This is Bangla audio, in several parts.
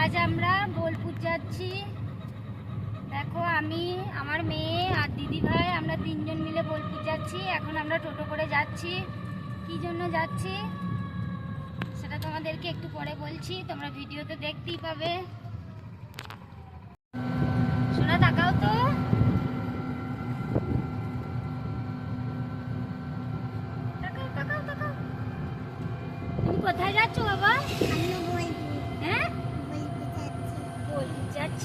আজ আমরা বোলপুর যাচ্ছি। দেখো আমি আমার মেয়ে আর দিদি ভাই আমরা তিনজন মিলে বোলপুর যাচ্ছি। এখন আমরা টোটো করে যাচ্ছি। কি জন্য যাচ্ছি? সেটা তোমাদেরকে একটু পরে বলছি। তোমরা ভিডিওতে দেখতেই পাবে। শোনা তাকাও তো। কোথায় যাচ্ছ বাবা? হ্যাঁ? যাচ্ছ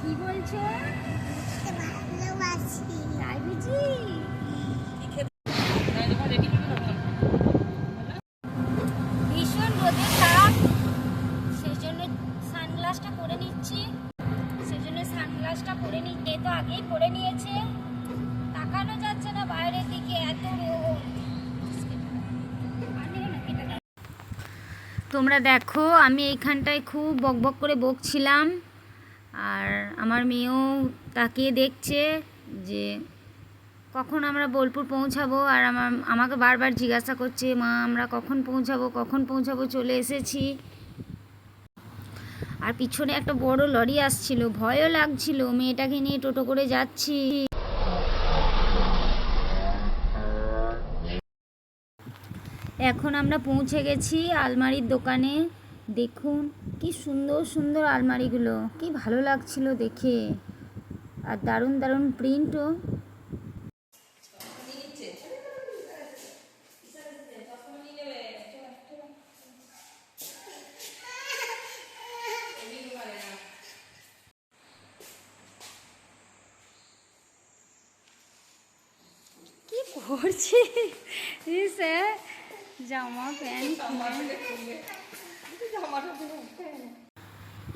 কি বলছো? তাই বুঝি ভীষণ তাপ সেই জন্য সানগ্লাসটা পরে নিচ্ছি। সেই জন্য সানগ্লাসটা পরে নি এ তো আগেই পরে নিয়েছে। তাকানো যাচ্ছে তোমরা দেখো, আমি এইখানটায় খুব বকবক করে বকছিলাম। আর আমার মেয়েও তাকিয়ে দেখছে যে, কখন আমরা বোলপুর পৌঁছাবো? আর আমার, আমাকে বারবার জিজ্ঞাসা করছে, মা, আমরা কখন পৌঁছাবো? কখন পৌঁছাবো? চলে এসেছি। আর পিছনে একটা বড় লরি আসছিল, ভয়ও লাগছিল, মেয়েটাকে নিয়ে টোটো করে যাচ্ছি। এখন আমরা পৌঁছে গেছি আলমারির দোকানে। দেখুন, কি সুন্দর সুন্দর আলমারিগুলো। কি ভালো লাগছিল দেখে। আর দারুণ দারুণ প্রিন্টও করছে স্যার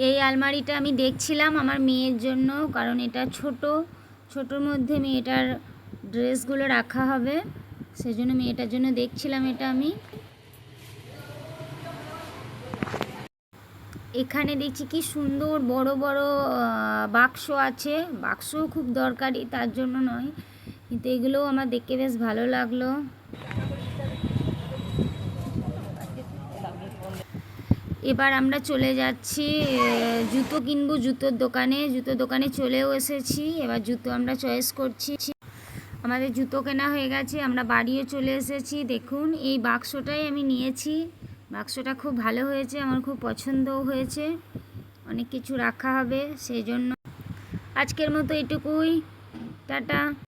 এই আলমারিটা আমি দেখছিলাম আমার মেয়ের জন্য, কারণ এটা ছোট, ছোটোর মধ্যে মেয়েটার ড্রেসগুলো রাখা হবে। সেজন্য মেয়েটার জন্য দেখছিলাম এটা আমি। এখানে দেখছি কি সুন্দর বড় বড় বাক্স আছে। বাক্সও খুব দরকারি, তার জন্য নয়। কিন্তু এগুলোও আমার দেখতে বেশ ভালো লাগল। এবার আমরা চলে যাচ্ছি জুতো কিনবো জুতোর দোকানে। জুতোর দোকানে চলেও এসেছি। এবার জুতো আমরা চয়েস করছি। আমাদের জুতো কেনা হয়ে গেছে, আমরা বাড়িও চলে এসেছি। দেখুন, এই বাক্সটাই আমি নিয়েছি। বাক্সটা খুব ভালো হয়েছে, আমার খুব পছন্দও হয়েছে। অনেক কিছু রাখা হবে, সেই জন্য। আজকের মতো এটুকুই। টাটা।